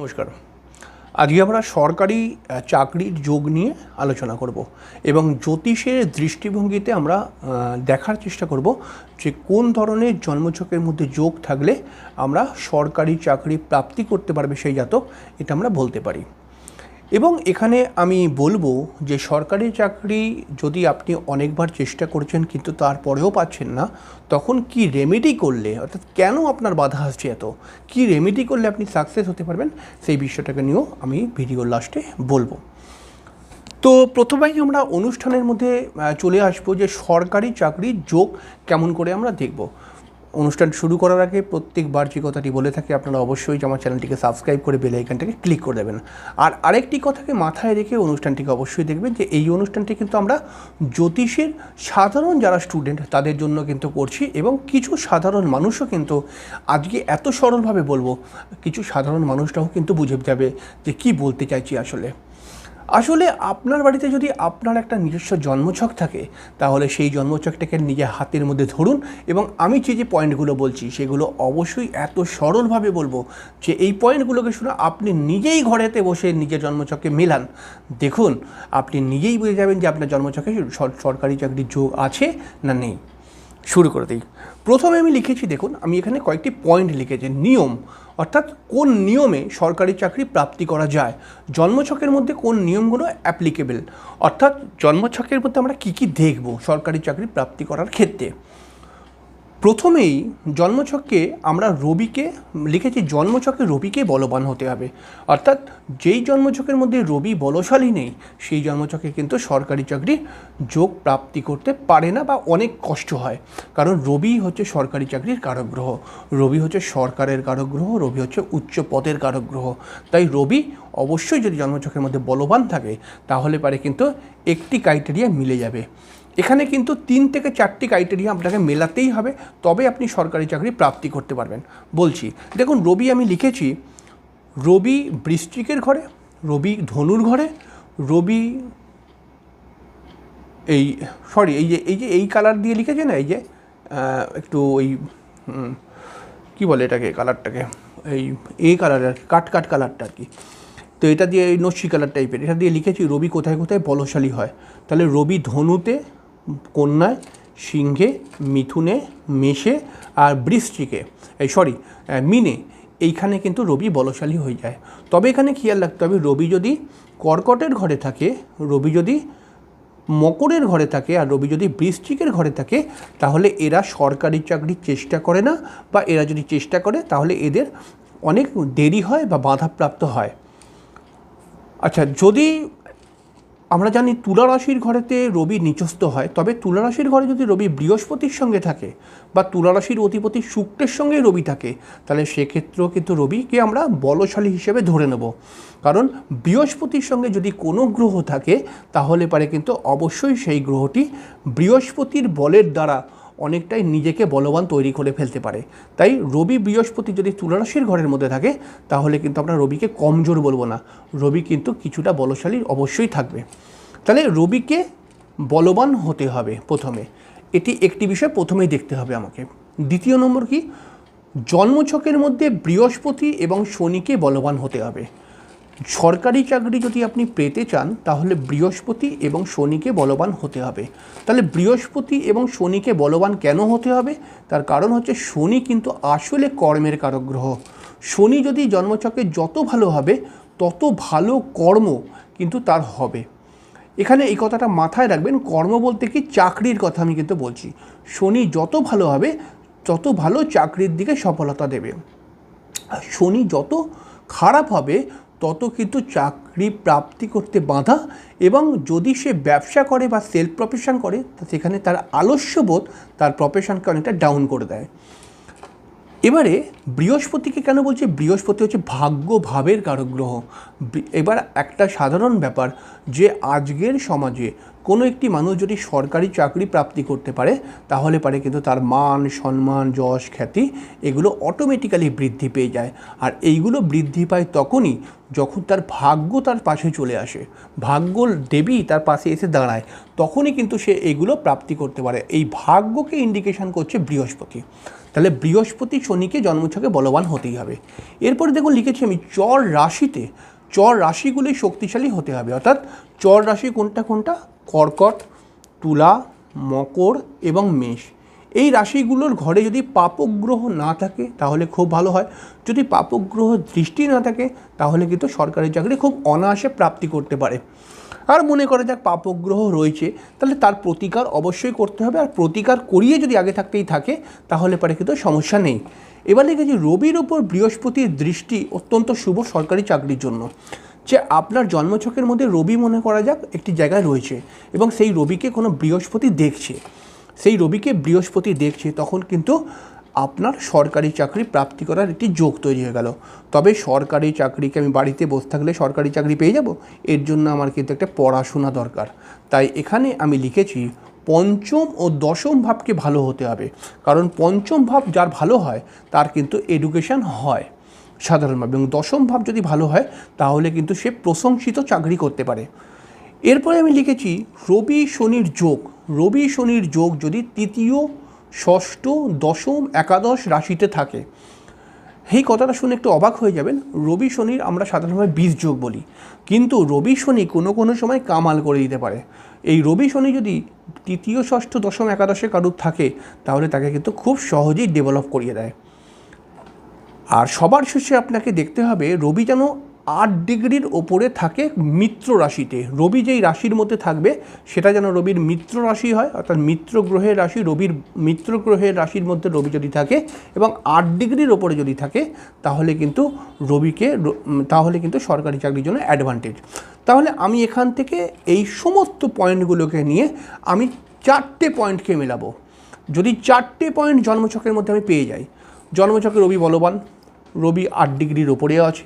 নমস্কার। আজকে আমরা সরকারি চাকরির যোগ নিয়ে আলোচনা করব এবং জ্যোতিষের দৃষ্টিভঙ্গিতে আমরা দেখার চেষ্টা করব যে কোন ধরনের জন্মছকের মধ্যে যোগ থাকলে আমরা সরকারি চাকরি প্রাপ্তি করতে পারবে সেই জাতক, এটা আমরা বলতে পারি। এবং এখানে আমি বলব যে সরকারি চাকরি যদি আপনি অনেকবার চেষ্টা করছেন কিন্তু তারপরেও পাচ্ছেন না, তখন কি রেমেডি করলে, অর্থাৎ কেন আপনার বাধা আসছে এত? কি রেমেডি করলে আপনি সাকসেস হতে পারবেন? সেই বিষয়টাকে নিয়েও আমি ভিডিওর লাস্টে বলব। তো প্রথমেই আমরা অনুষ্ঠানের মধ্যে চলে আসব যে সরকারি চাকরির যোগ কেমন করে আমরা দেখব। অনুষ্ঠান শুরু করার আগে প্রত্যেকবার যে কথাটি বলে থাকি, আপনারা অবশ্যই আমার চ্যানেলটিকে সাবস্ক্রাইব করে বেল আইকনটাকে ক্লিক করে দেবেন। আর আরেকটি কথাকে মাথায় রেখে অনুষ্ঠানটিকে অবশ্যই দেখবেন যে, এই অনুষ্ঠানটি কিন্তু আমরা জ্যোতিষের সাধারণ যারা স্টুডেন্ট তাদের জন্য কিন্তু করছি এবং কিছু সাধারণ মানুষও কিন্তু আজকে এত সরলভাবে বলব, কিছু সাধারণ মানুষরাও কিন্তু বুঝে যাবে যে কি বলতে চাইছি আসলে। আসলে আপনার বাড়িতে যদি আপনার একটা নিজস্ব জন্মছক থাকে, তাহলে সেই জন্মছকটাকে নিজের হাতের মধ্যে ধরুন এবং আমি যে যে পয়েন্টগুলো বলছি, সেগুলো অবশ্যই এত সরলভাবে বলব যে, এই পয়েন্টগুলোকে শুনে আপনি নিজেই ঘরেতে বসে নিজের জন্মছককে মেলান। দেখুন, আপনি নিজেই বুঝে যাবেন যে আপনার জন্মছকে সরকারি চাকরির যোগ আছে না নেই। শুরু করে দিই। প্রথমে আমি লিখেছি, দেখুন, আমি এখানে কয়েকটি পয়েন্ট লিখেছি, নিয়ম, অর্থাৎ কোন নিয়মে সরকারি চাকরি প্রাপ্তি করা যায়, জন্মছকের মধ্যে কোন নিয়মগুলো অ্যাপ্লিকেবল অর্থাৎ জন্মছকের মধ্যে আমরা কী কী দেখব সরকারি চাকরি প্রাপ্তি করার ক্ষেত্রে। প্রথমেই জন্মছকে আমরা রবিকে, লিখেছি জন্মছকে রবিকে বলবান হতে হবে। অর্থাৎ যেই জন্মছকের মধ্যে রবি বলশালী নেই, সেই জন্মছকে কিন্তু সরকারি চাকরি যোগ প্রাপ্তি করতে পারে না বা অনেক কষ্ট হয়। কারণ রবি হচ্ছে সরকারি চাকরির কারক গ্রহ রবি হচ্ছে সরকারের কারক গ্রহ রবি হচ্ছে উচ্চ পদের কারক গ্রহ তাই রবি অবশ্যই যদি জন্মছকের মধ্যে বলবান থাকে, তাহলে পারে কিন্তু একটি ক্রাইটেরিয়া মিলে যাবে। এখানে কিন্তু তিন থেকে চারটি ক্রাইটেরিয়া আপনাকে মেলাতেই হবে, তবে আপনি সরকারি চাকরি প্রাপ্তি করতে পারবেন। বলছি, দেখুন, রবি আমি লিখেছি, রবি বৃশ্চিকের ঘরে, রবি ধনুর ঘরে, রবি এই সরি এই যে এই যে, এই কালার দিয়ে লিখেছে না, এই যে একটু ওই কী বলে এটাকে কালারটাকে এই এই কালারের কাট কাট কালারটা আর কি। তো এটা দিয়ে এই নস্যি কালার টাইপের এটা দিয়ে লিখেছি, রবি কোথায় কোথায় বলশালী হয়। তাহলে রবি ধনুতে কন্যায়, সিংহে, মিথুনে, মেষে আর বৃষ্টিকে এই সরি মিনে, এইখানে কিন্তু রবি বলশালী হয়ে যায়। তবে এখানে খেয়াল রাখতে হবে? রবি যদি কর্কটের ঘরে থাকে, রবি যদি মকরের ঘরে থাকে আর রবি যদি বৃশ্চিকের ঘরে থাকে, তাহলে এরা সরকারি চাকরির চেষ্টা করে না বা এরা যদি চেষ্টা করে, তাহলে এদের অনেক দেরি হয় বা বাধাপ্রাপ্ত হয়। আচ্ছা যদি আমরা জানি তুলা রাশির ঘরেতে রবি নিচস্থ হয়, তবে তুলা রাশির ঘরে যদি রবি বৃহস্পতির সঙ্গে থাকে বা তুলা রাশির অধিপতি শুক্রের সঙ্গে রবি থাকে, তাহলে সেক্ষেত্রেও কিন্তু রবিকে আমরা বলশালী হিসেবে ধরে নেব। কারণ বৃহস্পতির সঙ্গে যদি কোনো গ্রহ থাকে, তাহলে পারে কিন্তু অবশ্যই সেই গ্রহটি বৃহস্পতির বলের দ্বারা অনেকটাই নিজেকে বলবান তৈরি করে ফেলতে পারে। তাই রবি বৃহস্পতি যদি তুলারাশির ঘরের মধ্যে থাকে, তাহলে কিন্তু আমরা রবিকে কমজোর বলব না। রবি কিন্তু কিছুটা বলশালী অবশ্যই থাকবে। তাহলে রবিকে বলবান হতে হবে প্রথমে। এটি একটি বিষয় প্রথমেই দেখতে হবে আমাকে। দ্বিতীয় নম্বর কি? জন্মছকের মধ্যে বৃহস্পতি এবং শনিকে বলবান হতে হবে। সরকারি চাকরি যদি আপনি পেতে চান, তাহলে বৃহস্পতি এবং শনিকে বলবান হতে হবে। তাহলে বৃহস্পতি এবং শনিকে বলবান কেন হতে হবে? তার কারণ হচ্ছে শনি কিন্তু আসলে কর্মের কারক গ্রহ শনি যদি জন্মচকে যত ভালো হবে, তত ভালো কর্ম কিন্তু তার হবে। এখানে এই কথাটা মাথায় রাখবেন, কর্ম বলতে কি? চাকরির কথা আমি কিন্তু বলছি। শনি যত ভালো হবে, তত ভালো চাকরির দিকে সফলতা দেবে। শনি যত খারাপ হবে তত কিন্তু চাকরি প্রাপ্তি করতে বাধা এবং যদি সে ব্যবসা করে বা সেলফ প্রফেশন করে, তা সেখানে তার আলস্যবোধ তার প্রফেশনকে অনেকটা ডাউন করে দেয়। এবারে বৃহস্পতিকে কেন বলছে? বৃহস্পতি হচ্ছে ভাগ্য ভাবের কারক গ্রহ। এবার একটা সাধারণ ব্যাপার যে আজকের সমাজে কোনো একটি মানুষ যদি সরকারি চাকরি প্রাপ্তি করতে পারে, তাহলে পারে কিন্তু তার মান, সম্মান, যশ, খ্যাতি এগুলো অটোমেটিক্যালি বৃদ্ধি পেয়ে যায়। আর এইগুলো বৃদ্ধি পায় তখনই যখন তার ভাগ্য তার পাশে চলে আসে। ভাগ্য দেবী তার পাশে এসে দাঁড়ায়, তখনই কিন্তু সে এগুলো প্রাপ্তি করতে পারে। এই ভাগ্যকে ইন্ডিকেশন করছে বৃহস্পতি। তাহলে বৃহস্পতি শনিকে জন্মছকে বলবান হতেই হবে। এরপরে দেখুন লিখেছি আমি, চর রাশিতে, চর রাশিগুলি শক্তিশালী হতে হবে। অর্থাৎ চর রাশি কোনটা কোনটা? কর্কট, তুলা, মকর এবং মেষ। এই রাশিগুলোর ঘরে যদি পাপগ্রহ না থাকে, তাহলে খুব ভালো হয়। যদি পাপগ্রহ দৃষ্টি না থাকে, তাহলে কিন্তু সরকারি চাকরি খুব অনায়াসে প্রাপ্তি করতে পারে। আর মনে করা যাক পাপগ্রহ রয়েছে, তাহলে তার প্রতিকার অবশ্যই করতে হবে। আর প্রতিকার করিয়ে যদি আগে থাকতেই থাকে, তাহলে পরে কিন্তু সমস্যা নেই। এবার লিখেছি রবির ওপর বৃহস্পতির দৃষ্টি অত্যন্ত শুভ সরকারি চাকরির জন্য। যে আপনার জন্মছকের মধ্যে রবি মনে করা যাক একটি জায়গায় রয়েছে এবং সেই রবিকে কোনো বৃহস্পতি দেখছে। সেই রবিকে বৃহস্পতি দেখছে, তখন কিন্তু আপনার সরকারি চাকরি প্রাপ্তি করার একটি যোগ তৈরি হয়ে গেল। তবে সরকারি চাকরিকে আমি বাড়িতে বসে থাকলে সরকারি চাকরি পেয়ে যাব? এর জন্য আমার কিন্তু একটা পড়াশোনা দরকার। তাই এখানে আমি লিখেছি, পঞ্চম ও দশম ভাবকে ভালো হতে হবে। কারণ পঞ্চম ভাব যার ভালো হয়, তার কিন্তু এডুকেশন হয় সাধারণভাবে। এবং দশম ভাব যদি ভালো হয়, তাহলে কিন্তু সে প্রশংসিত চাকরি করতে পারে। এরপরে আমি লিখেছি, রবি শনির যোগ। রবি শনির যোগ যদি তৃতীয় ষষ্ঠ, দশম, একাদশ রাশিতে থাকে। এই কথাটা শুনে একটু অবাক হয়ে যাবেন। রবি শনির আমরা সাধারণভাবে বীজ যোগ বলি। কিন্তু রবি শনি কোনো কোনো সময় কামাল করে দিতে পারে। এই রবি শনি যদি তৃতীয়, ষষ্ঠ, দশম, একাদশে কারুর থাকে, তাহলে তাকে কিন্তু খুব সহজেই ডেভেলপ করিয়ে দেয়। আর সবার শেষে আপনাকে দেখতে হবে, রবি যেন আট ডিগ্রির ওপরে থাকে মিত্র রাশিতে। রবি যেই রাশির মধ্যে থাকবে, সেটা যেন রবির মিত্র রাশি হয়, অর্থাৎ মিত্র গ্রহের রাশি, রবির মিত্র গ্রহের রাশির মধ্যে রবি যদি থাকে এবং আট ডিগ্রির ওপরে যদি থাকে, তাহলে কিন্তু রবিকে তাহলে কিন্তু সরকারি চাকরির জন্য অ্যাডভান্টেজ তাহলে আমি এখান থেকে এই সমস্ত পয়েন্টগুলোকে নিয়ে আমি চারটে পয়েন্টকে মেলাবো। যদি চারটে পয়েন্ট জন্মছকের মধ্যে আমি পেয়ে যাই জন্মছকে রবি বলবান, রবি আট ডিগ্রির ওপরে আছে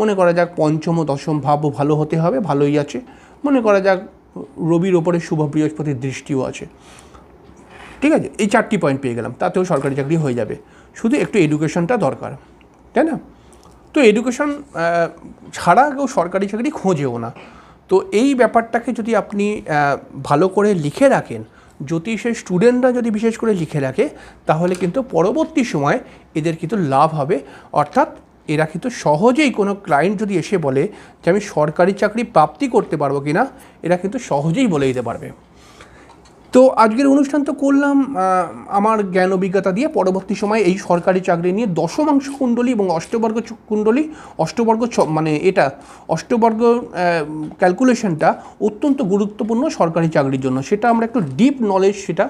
মনে করা যাক পঞ্চম ও দশম ভাবও ভালো হতে হবে, ভালোই আছে। মনে করা যাক রবির ওপরে শুভ বৃহস্পতির দৃষ্টিও আছে। ঠিক আছে, এই চারটি পয়েন্ট পেয়ে গেলাম, তাতেও সরকারি চাকরি হয়ে যাবে। শুধু একটু এডুকেশনটা দরকার, তাই না? তো এডুকেশন ছাড়া কেউ সরকারি চাকরি খোঁজেও না। তো এই ব্যাপারটাকে যদি আপনি ভালো করে লিখে রাখেন জ্যোতিষের স্টুডেন্টরা যদি বিশেষ করে লিখে রাখে, তাহলে কিন্তু পরবর্তী সময় এদের কিন্তু লাভ হবে। অর্থাৎ এরা কিন্তু সহজেই কোনো ক্লায়েন্ট যদি এসে বলে যে আমি সরকারি চাকরি প্রাপ্তি করতে পারব কি না এরা কিন্তু সহজেই বলে দিতে পারবে। তো আজকের অনুষ্ঠান তো করলাম আমার জ্ঞান অভিজ্ঞতা দিয়ে। পরবর্তী সময়ে এই সরকারি চাকরি নিয়ে দশমাংশ কুণ্ডলী এবং অষ্টবর্গ কুণ্ডলী, অষ্টবর্গ মানে এটা, অষ্টবর্গ ক্যালকুলেশনটা অত্যন্ত গুরুত্বপূর্ণ সরকারি চাকরির জন্য। সেটা আমরা একটু ডিপ নলেজ সেটা,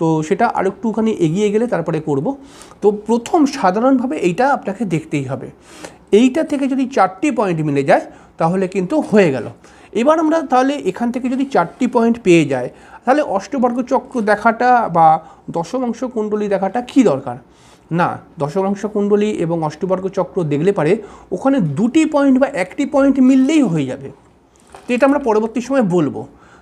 তো সেটা আর একটুখানি এগিয়ে গেলে তারপরে করব। তো প্রথম সাধারণভাবে এইটা আপনাকে দেখতেই হবে। এইটা থেকে যদি চারটি পয়েন্ট মিলে যায়, তাহলে কিন্তু হয়ে গেল। এবার আমরা তাহলে এখান থেকে যদি চারটি পয়েন্ট পেয়ে যায় তাহলে অষ্টবর্গ চক্র দেখাটা বা দশমাংশ কুণ্ডলী দেখাটা কি দরকার? না, দশমাংশ কুণ্ডলী এবং অষ্টবর্গ চক্র দেখলে পারে ওখানে দুটি পয়েন্ট বা একটি পয়েন্ট মিললেই হয়ে যাবে। তো এটা আমরা পরবর্তী সময় বলব।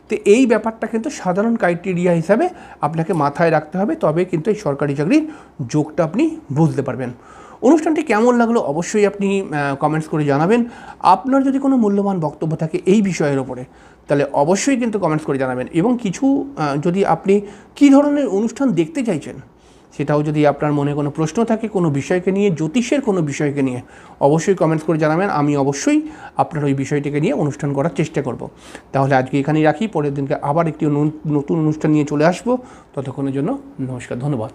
তো এই ব্যাপারটা কিন্তু সাধারণ ক্রাইটেরিয়া হিসাবে আপনাকে মাথায় রাখতে হবে, তবে কিন্তু এই সরকারি চাকরির যোগটা আপনি বুঝতে পারবেন। অনুষ্ঠানটি কেমন লাগল অবশ্যই আপনি কমেন্টস করে জানাবেন। আপনার যদি কোনো মূল্যবান বক্তব্য থাকে এই বিষয়ের ওপরে, তাহলে অবশ্যই কিন্তু কমেন্টস করে জানাবেন। এবং কিছু যদি আপনি কী ধরনের অনুষ্ঠান দেখতে চাইছেন, সেটাও যদি আপনার মনে কোনো প্রশ্ন থাকে কোনো বিষয়কে নিয়ে, জ্যোতিষের কোনো বিষয়কে নিয়ে, অবশ্যই কমেন্টস করে জানাবেন। আমি অবশ্যই আপনার ওই বিষয়টিকে নিয়ে অনুষ্ঠান করার চেষ্টা করব। তাহলে আজকে এখানেই রাখি। পরের দিনকে আবার একটি নতুন অনুষ্ঠান নিয়ে চলে আসব। ততক্ষণের জন্য নমস্কার, ধন্যবাদ।